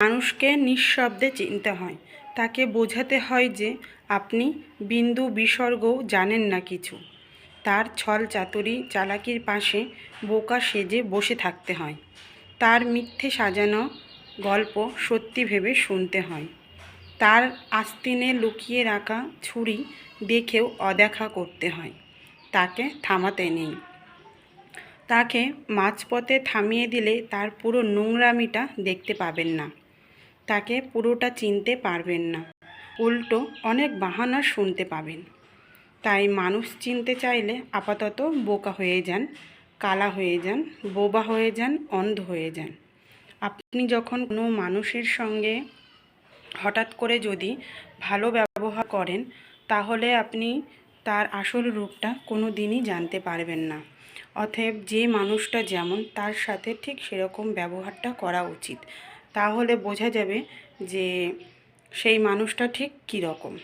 মানুষকে নিঃশব্দে চিনতে হয়। তাকে বোঝাতে হয় যে আপনি বিন্দু বিসর্গও জানেন না কিছু। তার ছল চাতুরি চালাকির পাশে বোকা সেজে বসে থাকতে হয়। তার মিথ্যে সাজানো গল্প সত্যি ভেবে শুনতে হয়। তার আস্তিনে লুকিয়ে রাখা ছুরি দেখেও অদেখা করতে হয়। তাকে থামাতে নেই। তাকে মাঝপথে থামিয়ে দিলে তার পুরো নোংরামিটা দেখতে পাবেন না। তাকে পুরোটা চিনতে পারবেন না। উল্টো অনেক বাহানা শুনতে পাবেন। তাই মানুষ চিনতে চাইলে আপাতত বোকা হয়ে যান, কালা হয়ে যান, বোবা হয়ে যান, অন্ধ হয়ে যান। আপনি যখন কোনো মানুষের সঙ্গে হঠাৎ করে যদি ভালো ব্যবহার করেন, তাহলে আপনি তার আসল রূপটা কোনো দিনই জানতে পারবেন না। অতএব যে মানুষটা যেমন, তার সাথে ঠিক সেরকম ব্যবহারটা করা উচিত। তাহলে বোঝা যাবে যে সেই মানুষটা ঠিক কীরকম।